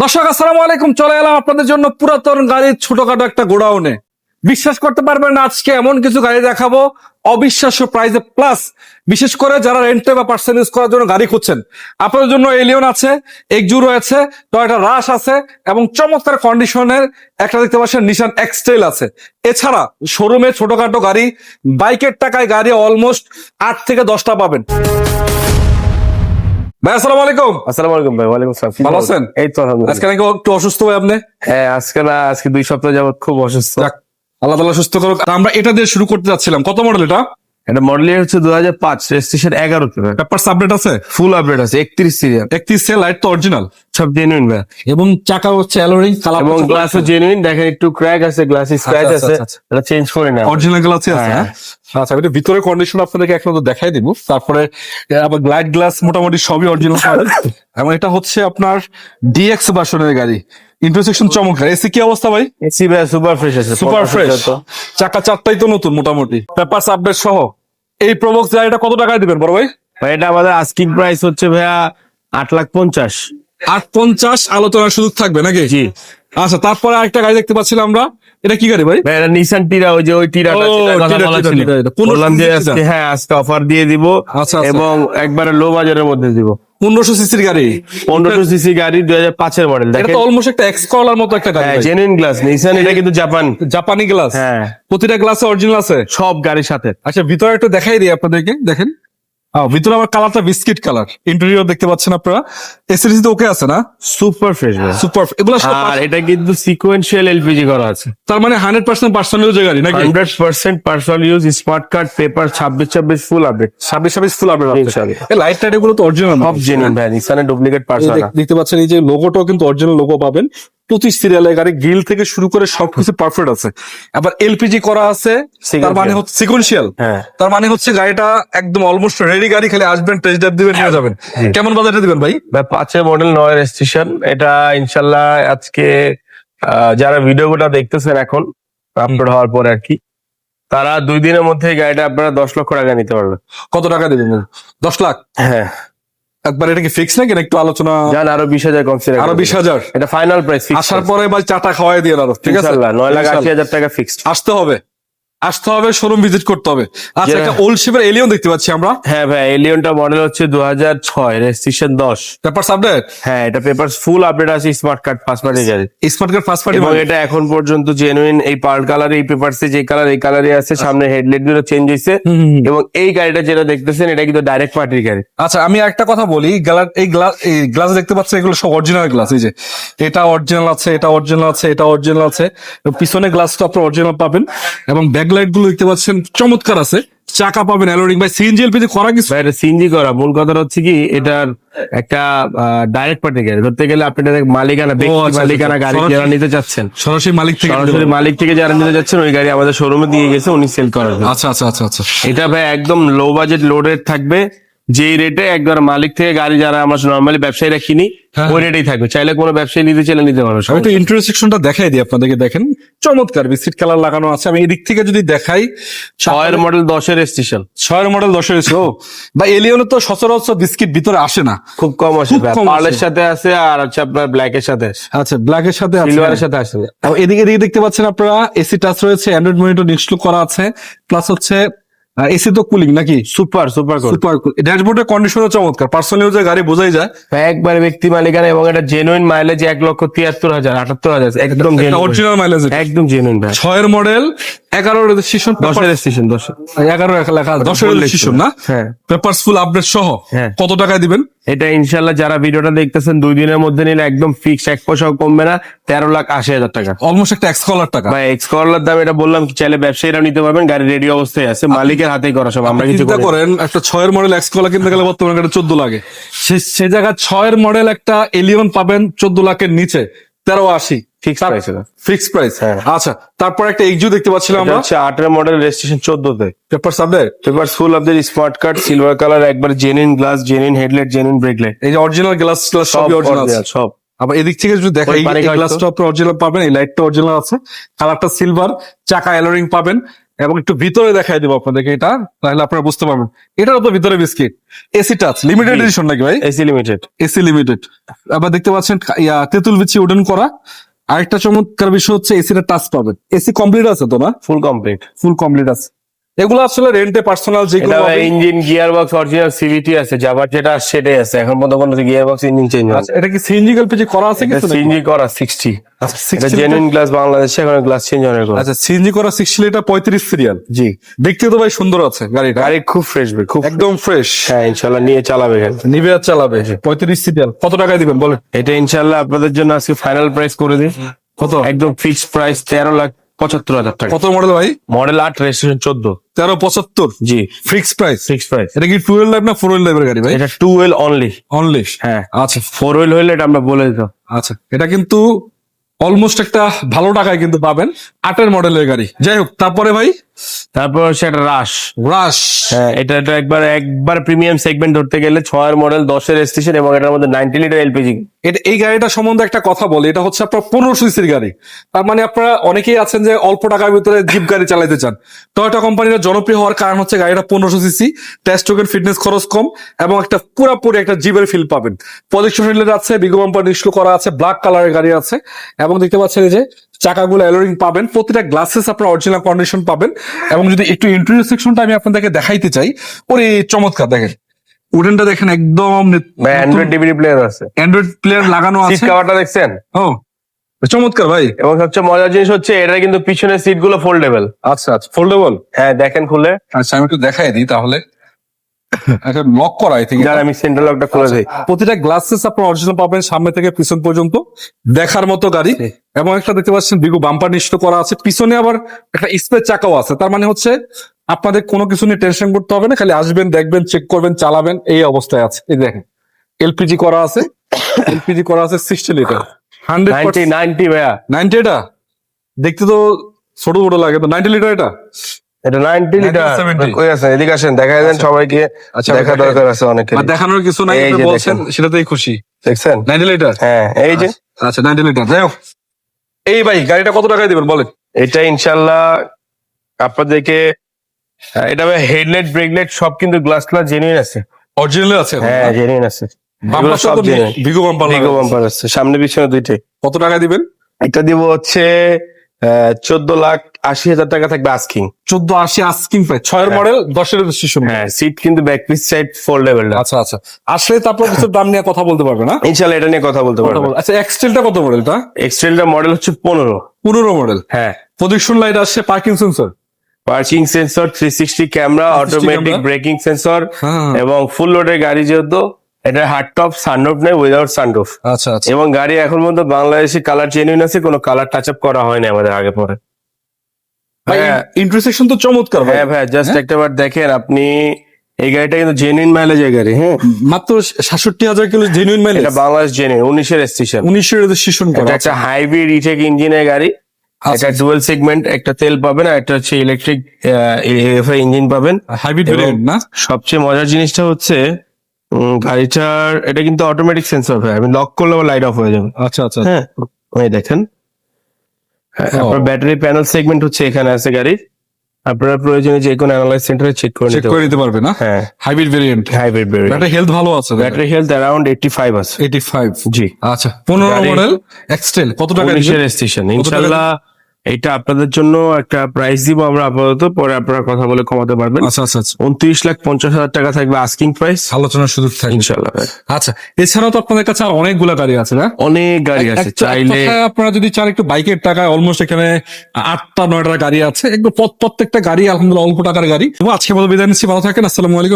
দর্শক, আসসালামু আলাইকুম। চলে এলাম আপনাদের জন্য পুরাতন গাড়ির ছোটখাটো একটা গোডাউনে। বিশ্বাস করতে পারবেন আজকে এমন কিছু গাড়ি দেখাবো, অবিশ্বাস্য প্রাইসে প্লাস বিশেষ করে যারা রেন্টে বা পার্সেল ইউজ করার জন্য গাড়ি খুঁজছেন। আপনাদের জন্য এলিয়ন আছে এক্সজু রয়েছে টয়টা রাশ আছে, এবং চমৎকার কন্ডিশনের একটা দেখতে পাচ্ছেন নিশান এক্সটেল আছে। এছাড়া শোরুমে ছোটখাটো গাড়ি, বাইকের টাকায় গাড়ি অলমোস্ট আট থেকে দশটা পাবেন। ভাই আসসালামু আলাইকুম। আসসালামু আলাইকুম ভাই ওয়ালাইকুম আসসালাম। ভালো আছেন? এই তো আলহামদুলিল্লাহ। আজকে নাকি একটু অসুস্থ ভাই আপনি? হ্যাঁ আজকে না আজকে দুই সপ্তাহ যাবত খুব অসুস্থ। যাক, আল্লাহ তালা সুস্থ করুক। আমরা এটা দিয়ে শুরু করতে যাচ্ছিলাম। কত মডেল এটা? এটা মডেল ইয়ার হচ্ছে পেপার আপডেট আছে? ফুল আপডেট আছে সিরিয়াল লাইট তো অরিজিনাল সব জেনুইন ভাই। এবং চাকা হচ্ছে অ্যালোরিং কালার এবং গ্লাসও জেনুইন দেখেন একটু ক্র্যাক আছে গ্লাসে স্ক্র্যাচ আচ্ছা, আছে। আচ্ছা, এটা চেঞ্জ করে না। অরিজিনাল আছে হ্যাঁ। হ্যাঁ। আচ্ছা এটা ভিতরে কন্ডিশন আপনাদেরকে এখন দেখাই দিব। তারপরে আবার গ্লাইড গ্লাস মোটামুটি সবই অরিজিনাল এবং এটা হচ্ছে আপনার ডিএক্স ভার্সনের গাড়ি। ইন্টারসেকশন চমৎকার। এসি কি অবস্থা ভাই? এসি ভাই সুপার ফ্রেশ আছে। সুপার ফ্রেশ চাকা চারটাই তো নতুন মোটামুটি। পেপার আপডেট সহ। এই প্রবক্স গাড়িটা কত টাকায় দিবেন বড় ভাই? ভাই এটা আমাদের আস্কিং প্রাইস হচ্ছে ভাইয়া আট লাখ পঞ্চাশ। আট পঞ্চাশ আলোচনার সুযোগ থাকবে নাকি? জি। আচ্ছা তারপরে আরেকটা গাড়ি দেখতে পাচ্ছিলাম আমরা। এটা কি গাড়ি ভাই? এটা নিসান টিরা ওই যে ওই টিরাটা কথা বলা ছিল টিরা, এটা। পনেরোশো বললাম যে আজকে হ্যাঁ আজকে অফার দিয়ে দিব আচ্ছা, আচ্ছা। এবং একবারে লো বাজারের মধ্যে দিব। পনেরোশো সিসির গাড়ি? পনেরোশো সিসি গাড়ি দুই হাজার পাঁচের মডেল এটা তো অলমোস্ট একটা এক্স কলার মতো একটা গাড়ি। জেনুইন গ্লাস নিসান এটা কিন্তু জাপান জাপানি গ্লাস হ্যাঁ। প্রতিটা গ্লাসে অরিজিনাল আছে? সব গাড়ির সাথে। আচ্ছা ভিতরে একটু দেখাই দিই আপনাদেরকে দেখেন। ভিতরে আমার কালারটা বিস্কিট কালার ইন্টেরিয়র দেখতে পাচ্ছেন আপনারা। এসিডিসি তো ওকে আছে না? সুপার ফ্রেশ সুপার এগুলো আর এটা কিন্তু সিকোয়েন্সিয়াল এলপিজি করা আছে। তার মানে হান্ড্রেড পার্সেন্ট পার্সোনাল যে গাড়ি নাকি? Hundred percent personal use smart card paper ছাব্বিশ ছাব্বিশ ফুল আপডেট ছাব্বিশ ছাব্বিশ ফুল আপডেট ইনশাআল্লাহ। এই লাইট টাইট এগুলো তো অরিজিনাল সব জেনুইন ভাই নিসানের ডুপ্লিকেট পার্সোনাল দেখতে পাচ্ছেন এই যে লোগোটাও কিন্তু অরিজিনাল লোগো পাবেন। পঁচিশ সিরিয়ালের গাড়ি গ্রিল থেকে শুরু করে সবকিছু পারফেক্ট আছে। আবার এলপিজি করা আছে তার মানে হচ্ছে সিকোয়েন্সিয়াল হ্যাঁ। তার মানে হচ্ছে গাড়িটা একদম অলমোস্ট রেডি গাড়ি খালি আসবেন টেস্ট ড্রাইভ দিবেন নিয়ে যাবেন। কেমন বাজেটে দিবেন ভাই? পাঁচের মডেল নয় রেজিস্ট্রেশন এটা ইনশাল্লাহ আজকে আহ, যারা ভিডিওটা দেখতেছেন এখন আপলোড হওয়ার পরে আর কি তারা দুই দিনের মধ্যে গাড়িটা আপনারা দশ লক্ষ টাকা নিতে পারবেন। কত টাকা দিবেন? দশ লাখ? হ্যাঁ। একবার এটা কি ফিক্স নাকি? একটু আলোচনা যান আরও বিশ হাজার কনসিডার আরও বিশ হাজার। এটা ফাইনাল প্রাইস আসার পরে ভাই চাটা খাওয়াই দিয়ে আরও ঠিক আছে? নয় লাখ আশি হাজার টাকা ফিক্সড আসতে হবে। আসতে হবে শোরুম ভিজিট করতে হবে। আচ্ছা একটা ওল্ড শেপের এলিয়ন দেখতে পাচ্ছি আমরা। হ্যাঁ ভাই এলিয়নটা মডেল হচ্ছে দু হাজার ছয় রেজিস্ট্রেশন দশ। পেপার আপডেট হ্যাঁ এটা পেপার ফুল আপডেট আছে স্মার্ট কার্ড ফার্স্ট পার্টি গাড়ি স্মার্ট কার্ড ফার্স্ট পার্টি এবং এটা এখন পর্যন্ত জেনুইন এই পার্ল কালার এই পেপারসে যে কালার এই কালারই আছে সামনে হেডলাইটগুলো চেঞ্জ হয়েছে এবং এই গাড়িটা যেটা দেখতেছেন এটা কিন্তু ডাইরেক্ট পার্টির গাড়ি আচ্ছা আমি একটা কথা বলি গ্লাস এই গ্লাস এই গ্লাস দেখতে পাচ্ছেন এগুলো সব অরিজিনাল গ্লাস এই যে। এটা অরিজিনাল আছে এটা অরিজিনাল আছে এটা অরিজিনাল আছে। পিছনে গ্লাসটা আপনার অরিজিনাল পাবেন। এবং ব্যাকলাইটগুলো দেখতে পাচ্ছেন চমৎকার আছে। চাকা পাবেন অ্যালোরিং ভাই সিএনজি এলপিজি করা কিছু? ভাই এটা সিএনজি করা। মূল কথা হচ্ছে কি এটার একটা ডাইরেক্ট পার্টি গাড়ি ধরতে গেলে আপনি মালিকানা ব্যক্তি আচ্ছা, মালিকানা আচ্ছা। গাড়ি যারা নিতে চাচ্ছেন। সরাসরি মালিক থেকে সরাসরি মালিক থেকে যারা নিতে যাচ্ছেন ওই গাড়ি আমাদের শোরুমে দিয়ে গেছে উনি সেল করার জন্য। আচ্ছা আচ্ছা আচ্ছা আচ্ছা। এটা ভাই একদম লো বাজেট লোডেড থাকবে। যেই রেটে একবার মালিক থেকে গাড়ি যারা আমরা নর্মালি ব্যবসায়ীরা কিনি হ্যাঁ। ওই রেটেই থাকবে। চাইলে কোনো ব্যবসায়ী নিতে চাইলে নিতে পারবে আমি একটু ইন্টারসেকশনটা দেখাই দিই আপনাদেরকে দেখেন চমৎকার বিস্কিট কালার লাগানো আছে। আমি এদিক থেকে যদি দেখাই ছয়ের মডেল দশের স্টেশন ছয়ের মডেল দশের ও বা এলিয়নে তো সচরাচর বিস্কিট ভিতরে আসে না। খুব কম আসে পার্লের সাথে আছে আর হচ্ছে আপনার ব্ল্যাক এর সাথে আচ্ছা ব্ল্যাক এর সাথে আছে। সিলভারের সাথে আসে। এদিকে এদিকে দেখতে পাচ্ছেন আপনারা এসি টাচ রয়েছে অ্যান্ড্রয়েড মনিটর ইনস্টল করা আছে প্লাস হচ্ছে এসি তো কুলিং নাকি? সুপার সুপার সুপার ড্যাশবোর্ডের কন্ডিশনও চমৎকার। পার্সোনাল ইউজের গাড়ি বোঝাই যায়। একবার ব্যক্তি মালিকানা এবং এটা জেনুইন মাইলেজ এক লক্ষ তিয়াত্তর হাজার আটাত্তর হাজার একদম অরিজিনাল মাইলেজ একদম জেনুইন ভাই। ছয়ের মডেল রেজিস্ট্রেশন দশের দশ এগারো লেখা দশের রেজিস্ট্রেশন না? হ্যাঁ। পেপারস ফুল আপডেট সহ। হ্যাঁ। কত টাকায় দিবেন? এটা ইনশাল্লাহ যারা ভিডিওটা দেখতেছেন দুই দিনের মধ্যে নিলে একদম ফিক্স এক পয়সাও কমবে না। তেরো লাখ আশি হাজার টাকা। অলমোস্ট একটা এক্স কলার টাকা। ভাই এক্স করলার দাম এটা বললাম চাইলে ব্যবসায়ীরা নিতে পারবেন গাড়ি রেডি অবস্থায় আছে মালিকের হাতেই করা সব আমরা কিছু। করেন একটা ছয়ের মডেল এক্স কলা কিনতে গেলে বর্তমানে একটা চোদ্দ লাগে। সে জায়গায় ছয়ের মডেল একটা এলিয়ন পাবেন চোদ্দ লাখের নিচে তেরো আশি। ফিক্স প্রাইস ফিক্স প্রাইস হ্যাঁ। আচ্ছা তারপর একটা এক্সু দেখতে পাচ্ছিলাম আমরা। হচ্ছে আটের মডেল রেজিস্ট্রেশন চোদ্দতে। Paper সাবডেট paper full of smart card silver colour একবার genuine glass genuine headlight genuine brake light এই যে অরিজিনাল গ্লাস সব সবই অরিজিনাল সব। আবার এদিক থেকে যদি দেখেন এই গ্লাসটা আপনি অরিজিনাল পাবেন এই লাইটটা অরিজিনাল আছে। কালারটা সিলভার চাকা এলোরিং পাবেন। এবং একটু ভিতরে দেখাই দেবো আপনাদেরকে এটা তাহলে আপনারা বুঝতে পারবেন। এটার তো ভিতরে biscuit AC touch limited. Edition নাকি ভাই? এসি লিমিটেড এসি লিমিটেড আবার দেখতে পাচ্ছেন ইয়া তেঁতুল বিচি উডেন করা। আরেকটা চমৎকার বিষয় হচ্ছে এসিটা টাচ পাবেন। এসি কমপ্লিট আছে তো না? ফুল কমপ্লিট ফুল কমপ্লিট আছে। এগুলো আসলে রেন্টে পার্সোনাল যেগুলো engine gear box original CVT আছে যাবার যেটা সেটাই আছে। এখন পর্যন্ত কোনো ইঞ্জিন চেঞ্জ আচ্ছা, এটা কি সিএনজি করা আছে কিছু সিএনজি করা সিক্সটি আচ্ছা, এটা 60 জেনুইন গ্লাস বাংলাদেশে এখন গ্লাস চেঞ্জ অনেক। আচ্ছা সিএনজি করা সিক্সটি লিটার পঁয়ত্রিশ সিরিয়াল জি। দেখতে তো ভাই সুন্দর আছে গাড়িটা। গাড়ি খুব ফ্রেশ ভাই খুব একদম ফ্রেশ হ্যাঁ ইনশাল্লাহ নিয়ে চালাবে গাড়ি। নিবে আর চালাবে। পঁয়ত্রিশ সিরিয়াল কত টাকায় দিবেন বলেন? এটা ইনশাল্লাহ আপনাদের জন্য আজকে ফাইনাল প্রাইস করে দিই। কত? একদম ফিক্সড প্রাইস তেরো লাখ পঁচাত্তর হাজার টাকা। কত মডেল ভাই? মডেল আট রেজিস্ট্রেশন চোদ্দ। তেরো পঁচাত্তর? জি। ফিক্স প্রাইস ফিক্স প্রাইস এটা কি টু লাইভ না ফোর হুইল লাইফের গাড়ি ভাই? এটা টু হুইল অনলি অনলি হ্যাঁ। আচ্ছা। ফোর হুইল হইলে এটা আমরা বলে দিতাম। আচ্ছা। এটা কিন্তু অলমোস্ট একটা ভালো টাকায় কিন্তু পাবেন আটের মডেলের গাড়ি। যাই হোক তারপরে ভাই তারপর হচ্ছে একটা রাশ রাশ হ্যাঁ এটা এটা একবার একবার প্রিমিয়াম সেগমেন্ট ধরতে গেলে ছয়ের মডেল দশের স্টেশন এবং এটার মধ্যে নাইনটি লিটার এলপিজি এটা এই গাড়িটা সম্বন্ধে একটা কথা বলি এটা হচ্ছে আপনার পনেরো সিসির গাড়ি। তার মানে আপনারা অনেকেই আছেন যে অল্প টাকার ভিতরে জিপ গাড়ি চালাতে চান। টয়োটা কোম্পানিটা জনপ্রিয় হওয়ার কারণ হচ্ছে গাড়িটা পনেরোশো সিসি টেস্ট টোকেন ফিটনেস খরচ কম এবং একটা পুরাপুরি একটা জিপের ফিল পাবেন। রিলেট আছে বিগো বাম্পার নিষ্ক্ল করা আছে ব্ল্যাক কালারের গাড়ি আছে এবং দেখতে পাচ্ছেন যে চাকাগুলো অ্যালোরিং পাবেন। প্রতিটা গ্লাসেস আপনার অরিজিনাল কন্ডিশন পাবেন। এবং যদি একটু ইন্টেরিয়র সেকশনটা আমি আপনাদেরকে দেখাইতে চাই ওরে চমৎকার দেখেন। উডেনটা দেখেন একদম অ্যান্ড্রয়েড ডিভিডি প্লেয়ার আছে। অ্যান্ড্রয়েড প্লেয়ার লাগানো সিট আছে। কাভারটা দেখছেন? ও চমৎকার ভাই। এবং সবচেয়ে মজার জিনিস হচ্ছে এটা কিন্তু পিছনের সিটগুলো ফোল্ডেবল আচ্ছা আচ্ছা। ফোল্ডেবল হ্যাঁ দেখেন খুলে। আচ্ছা আমি একটু দেখাই দিই তাহলে। একটা লক করা আই থিঙ্ক যার আমি সেন্ট্রাল লকটা খুলে দিই। প্রতিটা গ্লাসেস আপনার অরিজিনাল পাবেন সামনে থেকে পিছন পর্যন্ত। দেখার মতো গাড়ি। এবং একটা দেখতে পাচ্ছেন বিগু বাম্পার নিশ্চিত করা আছে। পিছনে আবার একটা স্পেস চাকাও আছে। তার মানে হচ্ছে আপনাদের কোনো কিছু নিয়ে টেনশন করতে হবে না খালি আসবেন দেখবেন চেক করবেন চালাবেন এই অবস্থায় আছে। এই দেখেন এলপিজি করা আছে। এলপিজি করা আছে sixty litre hundred ninety ninety ভাইয়া। নাইনটি এটা? দেখতে তো ছোট বড় লাগে তো নাইনটি লিটার এটা? এটা নাইনটি লিটার কই আছেন এদিকে আসেন দেখা দেন সবাইকে। আচ্ছা, দেখা দরকার আছে অনেকের দেখানোর কিছু নাই আপনি বলছেন সেটাতেই খুশি। দেখছেন? নাইনটি লিটার হ্যাঁ এই যে। আচ্ছা লিটার যাই হোক এই ভাই গাড়িটা কত টাকায় দিবেন বলেন? এটা আপনাদেরকে হ্যাঁ, এটা হেডলাইট ব্রেকলাইট সব কিন্তু গ্লাস গ্লাস জেনুইন আছে। অরিজিনাল আছে? হ্যাঁ জেনুইন আছে। বাম্পার ভিগো বাম্পার আছে। সামনে পিছনে দুইটাই। কত টাকা দিবেন? এটা দিব হচ্ছে চোদ্দ লাখ আশি হাজার টাকা থাকবে আস্কিং। চোদ্দ আশি আস্কিং প্রাইস ছয়ের হ্যাঁ। মডেল দশের রেজিস্ট্রেশন হ্যাঁ সিট কিন্তু ব্যাক পিস সাইড ফোল্ডেবল আচ্ছা আচ্ছা। আসলে তারপর কিছু দাম নিয়ে কথা বলতে পারবে না? ইনশাল্লাহ এটা নিয়ে কথা বলতে পারব। আচ্ছা এক্সটেলটা কত মডেলটা এক্সটেলটা মডেল হচ্ছে পনেরো। পনেরো মডেল হ্যাঁ। প্রজেকশন লাইট আসছে parking sensor parking sensor three sixty camera automatic braking sensor এবং ফুল লোডের গাড়ি যেহেতু এটা হার্ড টপ সানরুফ নেই উইদাউট সানরুফ আচ্ছা আচ্ছা। এবং গাড়ি এখন পর্যন্ত বাংলাদেশি কালার জেনুইন আছে কোনো কালার টাচ আপ করা হয়নি আমাদের আগে পরে। হ্যাঁ। ইন্টারসেকশন তো চমৎকার ভাই। হ্যাঁ ভাই জাস্ট একটা বার দেখেন আপনি এই গাড়িটা কিন্তু জেনুইন মাইলেজের গাড়ি হ্যাঁ। মাত্র সাতষট্টি হাজার কিলো জেনুইন মাইলেজ এটা বাংলাদেশ জেনুইন উনিশের স্টেশন উনিশের রেজিস্ট্রেশন করা এটা একটা হাইব্রিড ইটেক ইঞ্জিনের গাড়ি। আচ্ছা, এটা ডুয়েল সেগমেন্ট একটা তেল পাবেন আর একটা হচ্ছে ইলেকট্রিক ইঞ্জিন পাবেন। হাইব্রিড না? সবচেয়ে মজার জিনিসটা হচ্ছে গাড়িটার এটা কিন্তু অটোমেটিক সেন্সর হয় আমি লক করলে লাইট অফ হয়ে যাবে। আচ্ছা আচ্ছা। হ্যাঁ ওই দেখেন। হ্যাঁ, আপনার ব্যাটারি প্যানেল সেগমেন্ট হচ্ছে এখানে আছে গাড়ির। আপনার প্রয়োজনে যে কোনো অ্যানালাইজ সেন্টারে চেক করে চেক নিতে করে। নিতে পারবে না? হ্যাঁ। Hybrid variant hybrid battery battery health ভালো আছে ব্যাটারি হেলথ এইটটি ফাইভ আছে। এইটি ফাইভ জি। আচ্ছা পনেরো গাড়ি- মডেল এক্সটেল কত টাকা উনিশের স্টেশন ইনশাল্লাহ এটা আপনাদের জন্য একটা প্রাইস দিব আমরা আপাতত পরে আপনারা কথা বলে কমাতে পারবেন। আচ্ছা আচ্ছা আচ্ছা। উনত্রিশ লাখ পঞ্চাশ হাজার টাকা থাকবে আস্কিং প্রাইস আলোচনার সুযোগ থাকে ইনশাল্লাহ আচ্ছা এছাড়াও তো আপনাদের কাছে আর অনেকগুলা গাড়ি আছে না? অনেক গাড়ি আছে চাইলে আপনারা যদি চান একটু বাইকের টাকায় অলমোস্ট এখানে আটটা নয়টা গাড়ি আছে। একদম প্রত্যেকটা গাড়ি আলহামদুলিল্লাহ অল্প টাকার গাড়ি। আজকে বলে বিদায় নিচ্ছি ভালো থাকেন আসসালামু আলাইকুম।